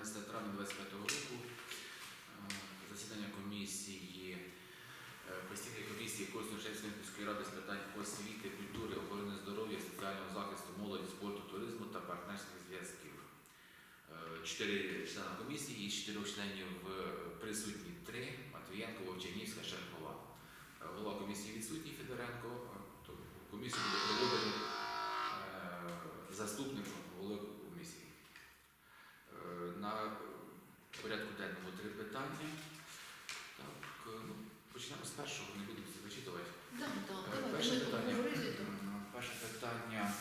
11 травня 25 року. Е, Засідання комісії, е, постійної комісії Косношевської міської ради з питань освіти, культури, охорони здоров'я, соціального захисту, молоді, спорту, туризму та партнерських зв'язків. Е, Чотири члени комісії, із чотирьох членів присутні три Матвієнко, Вовчанівська, Шерхова. Голова комісії відсутній Федоренко. Комісію буде проводити заступник голови комісії. Е, На порядку денному три питання. Так, е, ну, почнемо з першого, не будемо це зачитувати. Да, да, Е, Перше питання. то. М, Перше питання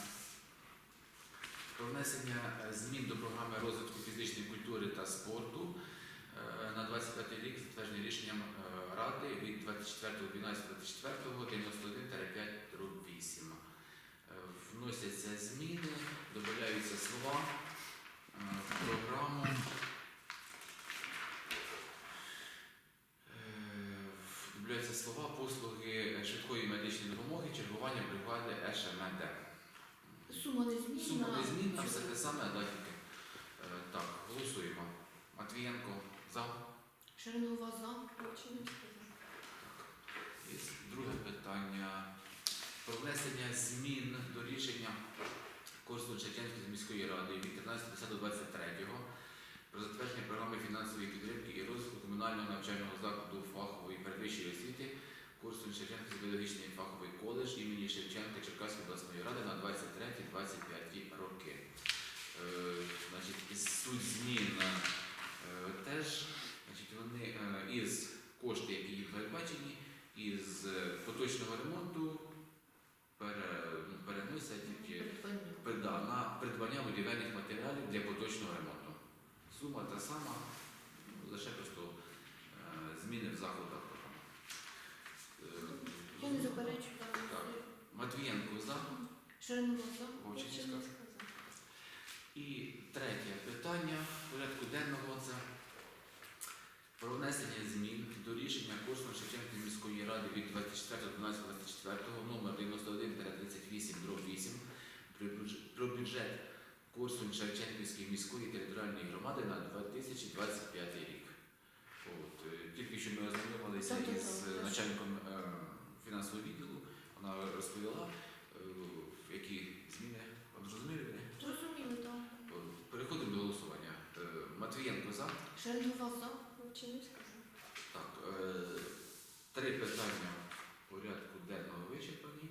про внесення е, змін до програми розвитку фізичної культури та спорту е, на 25 рік, затверджений рішенням е, Ради від 24.12.24 91 5 8 Вносяться зміни, додаються слова е, в програму. Е, Додаються слова послуги швидкої медичної допомоги, чергування бригади ШМД. Сума не змінна. Сума не змінна, все те саме, да, тільки. Е, Так, голосуємо. Матвієнко за. Шернова за. Вовчинівська за. Друге питання. Про внесення змін до рішення Корсун Шевченської міської ради від 13.10.23 про затвердження програми фінансової підтримки і розвитку комунального навчального закладу фахової передвищої освіти педагогічний фаховий коледж імені Шевченка Черкаської обласної ради на 23-25 роки. Е, значить, із суть змін е, теж значить, вони е, із кошти, які їм передбачені, із поточного ремонту ну, переносять на придбання будівельних матеріалів для поточного ремонту. Сума та сама, лише просто зміни в заходах. Е, Я не заперечую. да, Так. голосую. Матвієнко за. Вовчинівська. Вовчинівська. І третє питання порядку денного це про внесення змін до рішення Корсуна Шевченківської міської ради від 24.12.24 номер 91-38 8 про бюджет Корсунь Шевченківської міської територіальної громади на 2025 рік. От, е, тільки що ми ознайомилися із начальником е, фінансового відділу. Вона розповіла, е, які зміни. Зрозуміли? вони? Зрозуміло, так. Переходимо до голосування. Е, Матвієнко за. Шернова за. Вовчинівська за. Так, е, три питання порядку денного вичерпані.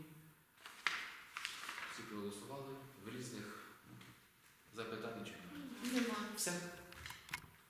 Всі проголосували в різних запитань. чи? Немає. Все.